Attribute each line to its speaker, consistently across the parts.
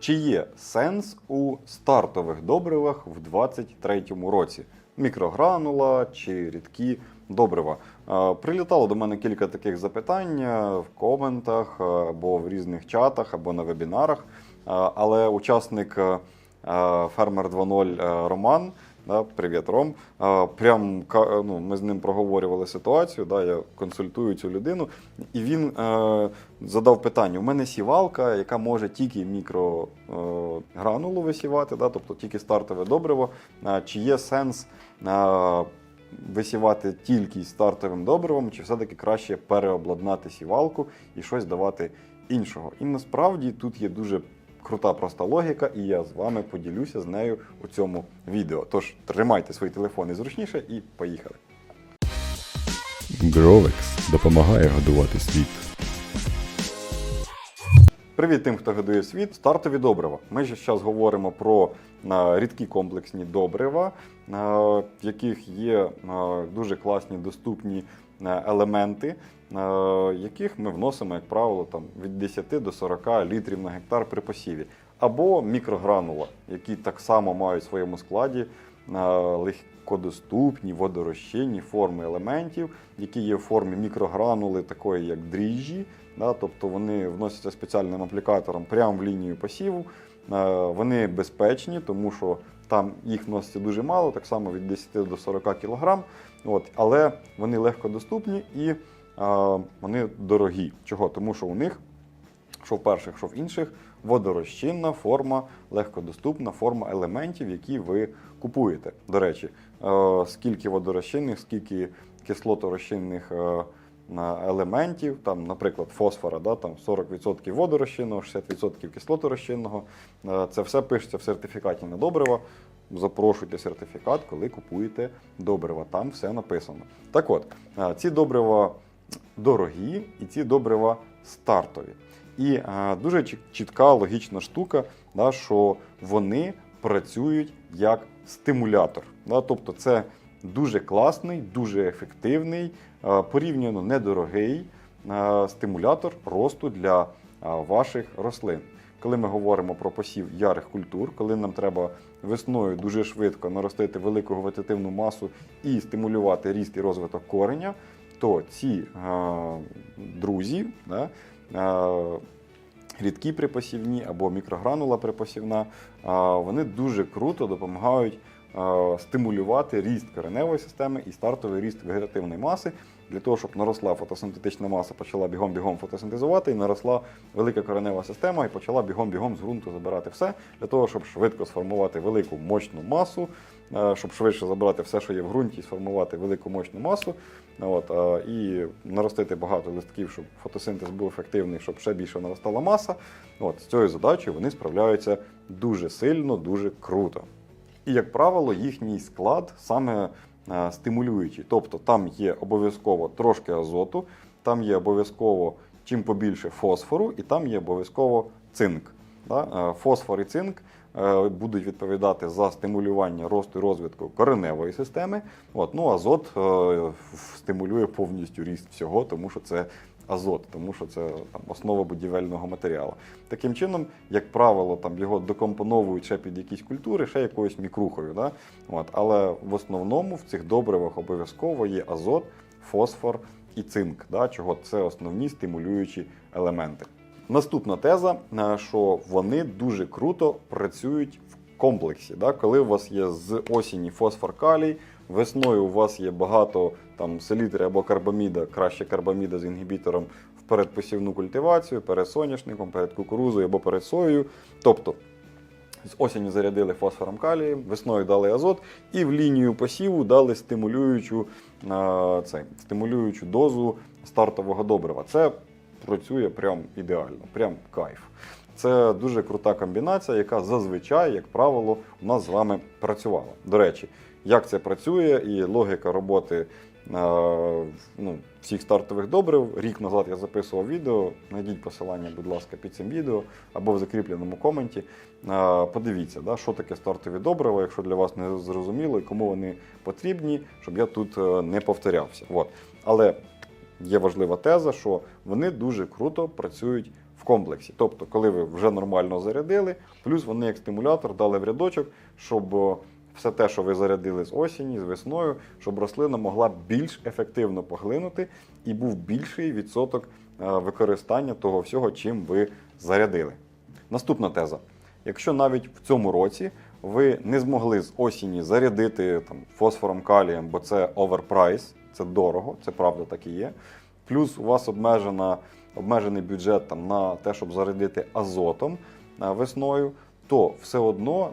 Speaker 1: Чи є сенс у стартових добривах в 2023 році? Мікрогранула чи рідкі добрива? Прилітало до мене кілька таких запитань е, в коментах е, або в різних чатах, або на вебінарах. Але учасник е, Фермер 2.0 е, Роман. Да, привіт, Ром. А, прям ну, ми з ним проговорювали ситуацію. Да, я консультую цю людину, і він е, задав питання: у мене сівалка, яка може тільки мікрогранулу е, висівати, да, тобто тільки стартове добриво. А, чи є сенс е, висівати тільки стартовим добривом, чи все-таки краще переобладнати сівалку і щось давати іншого? І насправді тут є дуже крута проста логіка, і я з вами поділюся з нею у цьому відео. Тож тримайте свої телефони зручніше і поїхали.
Speaker 2: Гровекс допомагає годувати світ.
Speaker 1: Привіт тим, хто годує світ. Стартові добрива. Ми ж зараз говоримо про рідкі комплексні добрива, в яких є дуже класні доступні елементи, е, яких ми вносимо, як правило, там, від 10 до 40 літрів на гектар при посіві. Або мікрогранула, які так само мають в своєму складі е, легкодоступні водорозчинні форми елементів, які є в формі мікрогранули, такої як дріжджі. Да, тобто вони вносяться спеціальним аплікатором прямо в лінію посіву. Е, Вони безпечні, тому що там їх вноситься дуже мало, так само від 10 до 40 кг. Але вони легкодоступні і е, вони дорогі. Чого? Тому що у них, що в перших, що в інших, водорозчинна форма, легкодоступна форма елементів, які ви купуєте. До речі, е, скільки водорозчинних, скільки кислоторозчинних е, елементів, там, наприклад, фосфора, да, там 40% водорозчинного, 60% кислоторозчинного. Е, Це все пишеться в сертифікаті на добрива. Запрошуйте сертифікат, коли купуєте добрива. Там все написано. Так от, е, ці добрива дорогі і ці добрива стартові. І е, дуже чітка логічна штука, да, що вони працюють як стимулятор. Да, тобто це дуже класний, дуже ефективний, е, порівняно недорогий е, стимулятор росту для е, ваших рослин. Коли ми говоримо про посів ярих культур, коли нам треба весною дуже швидко наростити велику вегетативну масу і стимулювати ріст і розвиток кореня, то ці е, друзі, да, е, рідкі припосівні або мікрогранула припосівна, е, вони дуже круто допомагають стимулювати ріст кореневої системи і стартовий ріст вегетативної маси для того, щоб наросла фотосинтетична маса, почала бігом-бігом фотосинтезувати, і наросла велика коренева система і почала бігом-бігом з ґрунту забирати все для того, щоб швидко сформувати велику мощну масу, е, щоб швидше забрати все, що є в ґрунті, і сформувати велику мощну масу. От, е, і наростити багато листків, щоб фотосинтез був ефективний, щоб ще більше наростала маса. От, з цією задачею вони справляються дуже сильно, дуже круто. І, як правило, їхній склад саме е, стимулюючий. Тобто там є обов'язково трошки азоту, там є обов'язково чим побільше фосфору, і там є обов'язково цинк. Е, Фосфор і цинк е, будуть відповідати за стимулювання росту і розвитку кореневої системи. От, ну, азот стимулює повністю ріст всього, тому що це азот, тому що це там, основа будівельного матеріалу. Таким чином, як правило, там його докомпоновують ще під якісь культури, ще якоюсь мікрухою. Да? От, але в основному в цих добривах обов'язково є азот, фосфор і цинк, да? чого це основні стимулюючі елементи. Наступна теза, е, що вони дуже круто працюють в комплексі. Да? Коли у вас є з осені фосфор калій, весною у вас є багато там селітри або карбаміда, краще карбаміда з інгібітором в передпосівну культивацію, перед соняшником, перед кукурузою або перед соєю. Тобто з осені зарядили фосфором калієм, весною дали азот, і в лінію посіву дали стимулюючу, е, цей, стимулюючу дозу стартового добрива. Це працює прям ідеально, прям кайф. Це дуже крута комбінація, яка зазвичай, як правило, у нас з вами працювала. До речі, як це працює і логіка роботи е, ну, всіх стартових добрив. Рік назад я записував відео. Найдіть посилання, будь ласка, під цим відео або в закріпленому коменті. Е, Подивіться, да, що таке стартові добрива, якщо для вас не зрозуміло і кому вони потрібні, щоб я тут е, не повторявся. От. Але є важлива теза, що вони дуже круто працюють комплексі. Тобто, коли ви вже нормально зарядили, плюс вони як стимулятор дали в рядочок, щоб все те, що ви зарядили з осені, з весною, щоб рослина могла більш ефективно поглинути і був більший відсоток е, використання того всього, чим ви зарядили. Наступна теза. Якщо навіть в цьому році ви не змогли з осені зарядити там, фосфором калієм, бо це оверпрайс, це дорого, це правда так і є. Плюс у вас обмежена, обмежений бюджет там, на те, щоб зарядити азотом весною, то все одно,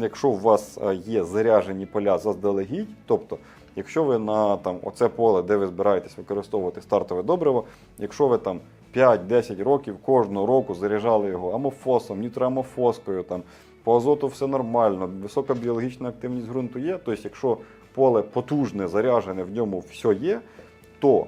Speaker 1: якщо у вас є заряжені поля заздалегідь, тобто, якщо ви на там, оце поле, де ви збираєтесь використовувати стартове добриво, якщо ви там 5-10 років кожного року заряджали його амофосом, нітроамофоскою, там, по азоту все нормально, висока біологічна активність ґрунту є. Тобто, якщо поле потужне, заряджене, в ньому все є, то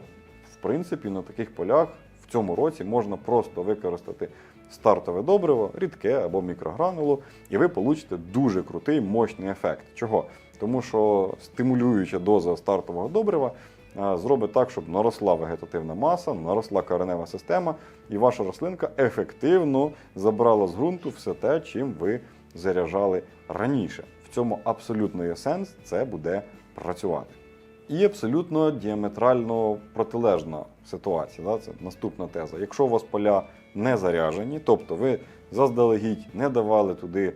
Speaker 1: в принципі на таких полях в цьому році можна просто використати стартове добриво, рідке або мікрогранулу, і ви получите дуже крутий мощний ефект. Чого? Тому що стимулююча доза стартового добрива зробить так, щоб наросла вегетативна маса, наросла коренева система, і ваша рослинка ефективно забрала з ґрунту все те, чим ви заряджали раніше. В цьому абсолютно є сенс, це буде працювати. І абсолютно діаметрально протилежна ситуація. Да? Це наступна теза. Якщо у вас поля не заряжені, тобто ви заздалегідь не давали туди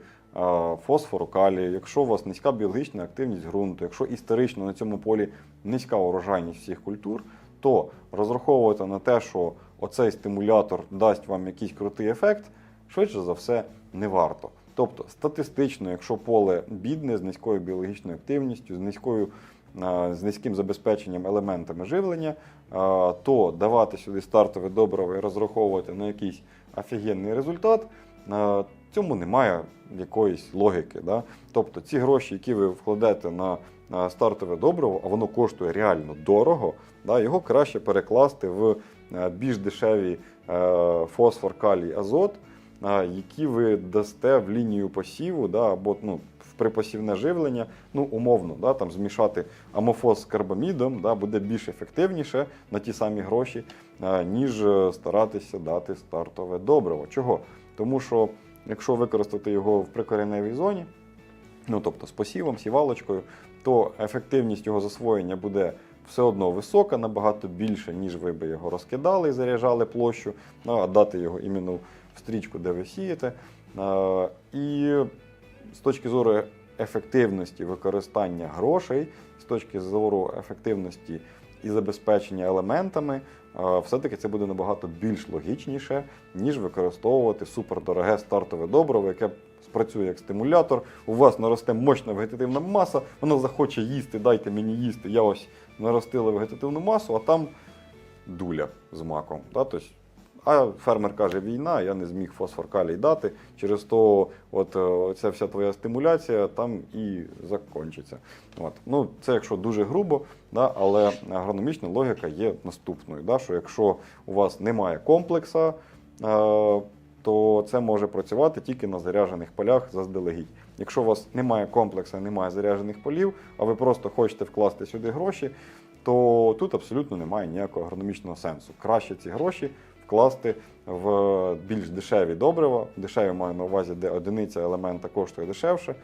Speaker 1: фосфору, калію, якщо у вас низька біологічна активність ґрунту, якщо історично на цьому полі низька урожайність всіх культур, то розраховувати на те, що оцей стимулятор дасть вам якийсь крутий ефект, швидше за все не варто. Тобто, статистично, якщо поле бідне з низькою біологічною активністю, з низькою з низьким забезпеченням елементами живлення, то давати сюди стартове добриво і розраховувати на якийсь офігенний результат, цьому немає якоїсь логіки. Да? Тобто ці гроші, які ви вкладете на стартове добриво, а воно коштує реально дорого, да? його краще перекласти в більш дешеві е, фосфор, калій, азот, які ви дасте в лінію посіву, да, або ну, в припосівне живлення, ну, умовно, да, там, змішати амофос з карбамідом, да, буде більш ефективніше на ті самі гроші, ніж е, старатися дати стартове добриво. Чого? Тому що якщо використати його в прикореневій зоні, ну тобто з посівом, сівалочкою, то ефективність його засвоєння буде все одно висока, набагато більше, ніж ви би його розкидали і заряджали площу, ну, а дати його іменно в стрічку, де ви сієте. Е, І з точки зору ефективності використання грошей, з точки зору ефективності і забезпечення елементами, е, все-таки це буде набагато більш логічніше, ніж використовувати супердороге стартове добриво, яке спрацює як стимулятор. У вас наросте мощна вегетативна маса, вона захоче їсти, дайте мені їсти. Я ось наростила вегетативну масу, а там дуля з маком. Тобто, а фермер каже, війна, я не зміг фосфор калій дати. Через то, от е, ця вся твоя стимуляція там і закінчиться. От. Ну, це якщо дуже грубо, да, але агрономічна логіка є наступною. Да, що якщо у вас немає комплекса, е, то це може працювати тільки на заряджених полях заздалегідь. Якщо у вас немає комплексу, немає заряджених полів, а ви просто хочете вкласти сюди гроші, то тут абсолютно немає ніякого агрономічного сенсу. Краще ці гроші вкласти в більш дешеві добрива. Дешеві маю на увазі, де одиниця елемента коштує дешевше.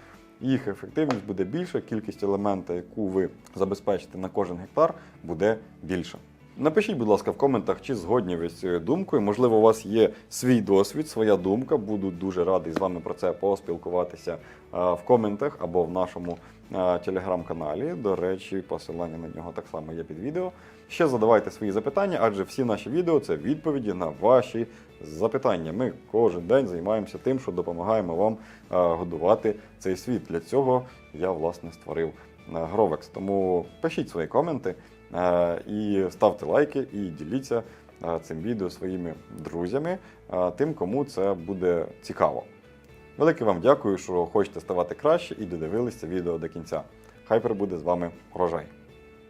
Speaker 1: Їх ефективність буде більша, кількість елемента, яку ви забезпечите на кожен гектар, буде більша. Напишіть, будь ласка, в коментах, чи згодні ви з цією думкою. Можливо, у вас є свій досвід, своя думка. Буду дуже радий з вами про це поспілкуватися е, в коментах або в нашому е, телеграм-каналі. До речі, посилання на нього так само є під відео. Ще задавайте свої запитання, адже всі наші відео це відповіді на ваші запитання. Ми кожен день займаємося тим, що допомагаємо вам е, годувати цей світ. Для цього я власне створив Гровекс. Тому пишіть свої коменти. Е, І ставте лайки і діліться е, цим відео своїми друзями, е, тим, кому це буде цікаво. Велике вам дякую, що хочете ставати краще і додивилися відео до кінця. Хай прибуде з вами урожай!